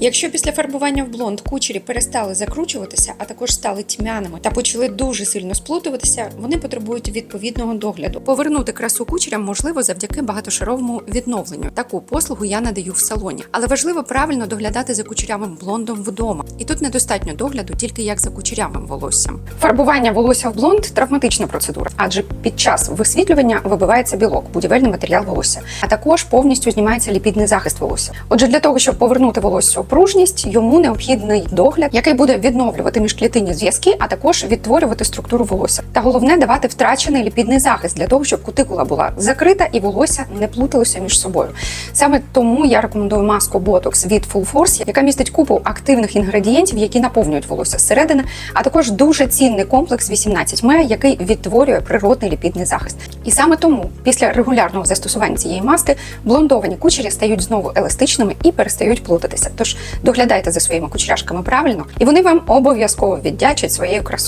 Якщо після фарбування в блонд кучері перестали закручуватися, а також стали тьмяними та почали дуже сильно сплутуватися, вони потребують відповідного догляду. Повернути красу кучерям можливо завдяки багатошаровому відновленню. Таку послугу я надаю в салоні, але важливо правильно доглядати за кучерявим блондом вдома. І тут недостатньо догляду тільки як за кучерявим волоссям. Фарбування волосся в блонд травматична процедура, адже під час висвітлювання вибивається білок, будівельний матеріал волосся, а також повністю знімається ліпідний захист волосся. Отже, для того, щоб повернути волосся пружність, йому необхідний догляд, який буде відновлювати міжклітинні зв'язки, а також відтворювати структуру волосся. Та головне давати втрачений ліпідний захист для того, щоб кутикула була закрита і волосся не плуталося між собою. Саме тому я рекомендую маску Botox від Full Force, яка містить купу активних інгредієнтів, які наповнюють волосся зсередини, а також дуже цінний комплекс 18 м який відтворює природний ліпідний захист. І саме тому після регулярного застосування цієї маски блондовані кучері стають знову еластичними і перестають плутатися. Тож доглядайте за своїми кучеряшками правильно, і вони вам обов'язково віддячать своєю красою.